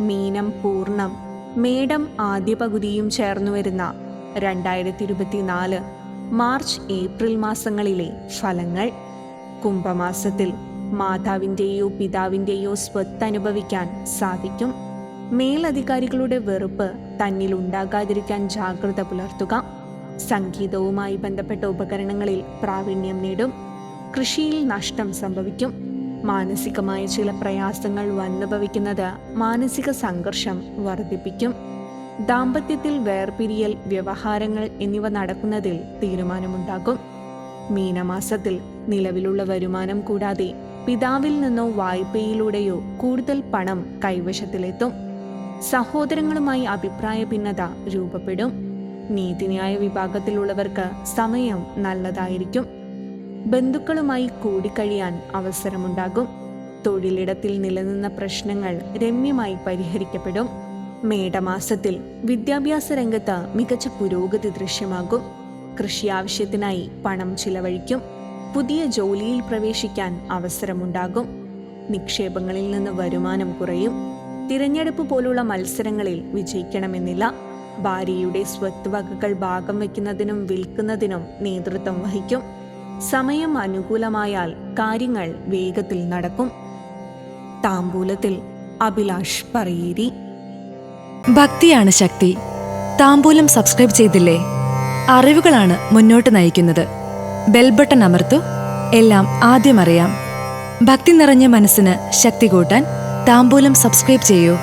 മീനം പൂർണം മേടം ആദ്യ പകുതിയും ചേർന്നു വരുന്ന രണ്ടായിരത്തി ഇരുപത്തിനാല് മാർച്ച് ഏപ്രിൽ മാസങ്ങളിലെ ഫലങ്ങൾ. കുംഭമാസത്തിൽ മാതാവിന്റെയോ പിതാവിന്റെയോ സ്വത്ത് അനുഭവിക്കാൻ സാധിക്കും. മേലധികാരികളുടെ വെറുപ്പ് തന്നിൽ ഉണ്ടാകാതിരിക്കാൻ ജാഗ്രത പുലർത്തുക. സംഗീതവുമായി ബന്ധപ്പെട്ട ഉപകരണങ്ങളിൽ പ്രാവീണ്യം നേടും. കൃഷിയിൽ നഷ്ടം സംഭവിക്കും. മാനസികമായ ചില പ്രയാസങ്ങൾ വന്നുഭവിക്കുന്നത് മാനസിക സംഘർഷം വർദ്ധിപ്പിക്കും. ദാമ്പത്യത്തിൽ വേർപിരിയൽ വ്യവഹാരങ്ങൾ എന്നിവ നടക്കുന്നതിൽ തീരുമാനമുണ്ടാകും. മീനമാസത്തിൽ നിലവിലുള്ള വരുമാനം കൂടാതെ പിതാവിൽ നിന്നോ വായ്പയിലൂടെയോ കൂടുതൽ പണം കൈവശത്തിലെത്തും. സഹോദരങ്ങളുമായി അഭിപ്രായ ഭിന്നത രൂപപ്പെടും. നീതിന്യായ വിഭാഗത്തിലുള്ളവർക്ക് സമയം നല്ലതായിരിക്കും. ബന്ധുക്കളുമായി കൂടിക്കഴിയാൻ അവസരമുണ്ടാകും. തൊഴിലിടത്തിൽ നിലനിന്ന പ്രശ്നങ്ങൾ രമ്യമായി പരിഹരിക്കപ്പെടും. മേടമാസത്തിൽ വിദ്യാഭ്യാസ രംഗത്ത് മികച്ച പുരോഗതി ദൃശ്യമാകും. കൃഷി ആവശ്യത്തിനായി പണം ചിലവഴിക്കും. പുതിയ ജോലിയിൽ പ്രവേശിക്കാൻ അവസരമുണ്ടാകും. നിക്ഷേപങ്ങളിൽ നിന്ന് വരുമാനം കുറയും. തിരഞ്ഞെടുപ്പ് പോലുള്ള മത്സരങ്ങളിൽ വിജയിക്കണമെന്നില്ല. ഭാര്യയുടെ സ്വത്ത് വകകൾ ഭാഗം വയ്ക്കുന്നതിനും വിൽക്കുന്നതിനും നേതൃത്വം വഹിക്കും. സമയം അനുകൂലമായാൽ കാര്യങ്ങൾ വേഗത്തിൽ നടക്കും. താമ്പൂലത്തിൽ അഭിലാഷ് പറയേരി. ഭക്തിയാണ് ശക്തി. താമ്പൂലം സബ്സ്ക്രൈബ് ചെയ്തില്ലേ? അറിവുകളാണ് മുന്നോട്ട് നയിക്കുന്നത്. ബെൽബട്ടൺ അമർത്തു. എല്ലാം ആദ്യം അറിയാം. ഭക്തി നിറഞ്ഞ മനസ്സിന് ശക്തി കൂട്ടാൻ താമ്പൂലം സബ്സ്ക്രൈബ് ചെയ്യൂ.